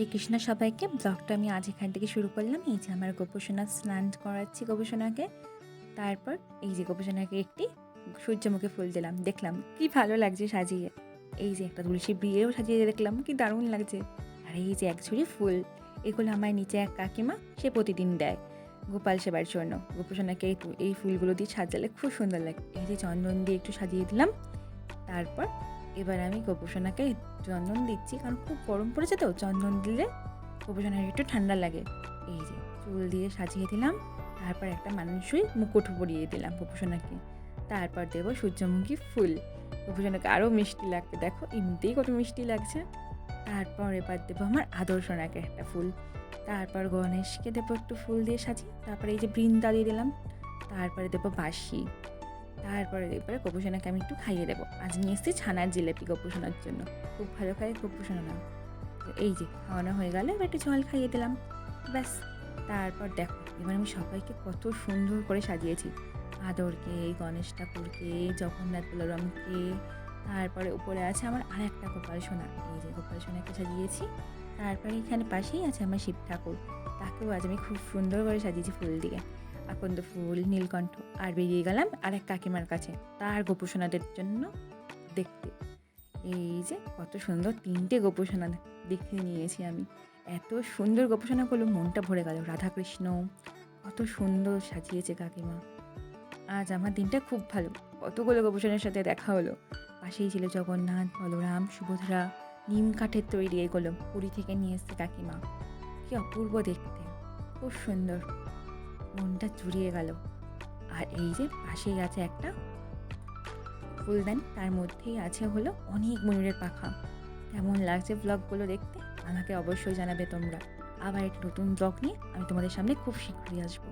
এই কৃষ্ণ সবাইকে। ব্লগটা আমি আজ এখান থেকে শুরু করলাম। এই যে আমার গোপোষণা স্নান করাচ্ছি গোপোষণাকে তারপর এই যে গোপোষণাকে একটি সূর্যমুখী ফুল দিলাম। দেখলাম কি ভালো লাগছে সাজিয়ে। এই যে একটা তুলসী বিয়েও সাজিয়ে দেখলাম, কি দারুণ লাগছে। আর এই যে এক ঝুড়ি ফুল, এগুলো আমার নিচে এক কাকিমা, সে প্রতিদিন দেয় গোপাল সেবার জন্য। গোপোষণাকে এই এই ফুলগুলো দিয়ে সাজালে খুব সুন্দর লাগে। এই যে চন্দন দিয়ে একটু সাজিয়ে দিলাম। তারপর এবার আমি গোপোষণাকে চন্দন দিচ্ছি, কারণ খুব গরম পড়েছে তো, চন্দন দিলে গোপোষণার একটু ঠান্ডা লাগে। এই যে, চুল দিয়ে সাজিয়ে দিলাম, তারপর একটা মানুষই মুকুট পরিয়ে দিলাম গোপোষণাকে তারপর দেবো সূর্যমুখী ফুল। গোপোষণাকে আরও মিষ্টি লাগবে, দেখো, এমনিতেই কত মিষ্টি লাগছে। তারপর এবার দেবো আমার আদর্শনাকে একটা ফুল। তারপর গণেশকে দেবো একটু ফুল দিয়ে সাজিয়ে, তারপরে এই যে বৃন্দা দিয়ে দিলাম। তারপরে দেবো বাঁশি। তারপরে এবারে গোপোষণাকে আমি একটু খাইয়ে দেবো। আজ নিয়ে এসেছি ছানার জিলেপি গোপোষণার জন্য। খুব ভালো খাই গোপোষণা নাম তো এই যে, খাওয়ানো হয়ে গেলে, এবার একটু জল খাইয়ে দিলাম। ব্যাস, তারপর দেখো, এবার আমি সবাইকে কত সুন্দর করে সাজিয়েছি। আদরকে, গণেশ ঠাকুরকে, জগন্নাথ বলরামকে, তারপরে উপরে আছে আমার আর একটা গোপাল সোনা। এই যে গোপাল সোনাকে সাজিয়েছি। তারপরে এখানে পাশেই আছে আমার শিব ঠাকুর। তাকেও আজ আমি খুব সুন্দর করে সাজিয়েছি ফুল দিয়ে আকন্দ ফুল, নীলকণ্ঠ। আর বেরিয়ে গেলাম আর এক কাকিমার কাছে। তার গোপোষণাদের জন্য দেখতে। এই যে কত সুন্দর তিনটে গোপোষণা দেখে নিয়েছি আমি। এত সুন্দর গোপোষণা করল, মনটা ভরে গেল। রাধাকৃষ্ণ, কত সুন্দর সাজিয়েছে কাকিমা। আজ আমার দিনটা খুব ভালো। কতগুলো গোপোষণের সাথে দেখা হলো। পাশেই ছিল জগন্নাথ, বলরাম, সুভদ্রা, নিম কাঠের তৈরি এগুলো। পুরী থেকে নিয়ে এসছে কাকিমা। কি অপূর্ব দেখতে। খুব সুন্দর। মনটা জুড়িয়ে গেল। আর এই যে পাশেই আছে একটা ফুলদানি, তার মধ্যেই আছে হলো অনেক ময়ূরের পাখা। কেমন লাগছে ব্লগগুলো দেখতে? আমাকে অবশ্যই জানাবে তোমরা। আবার একটি নতুন ব্লগ নিয়ে আমি তোমাদের সামনে খুব শীঘ্রই আসব।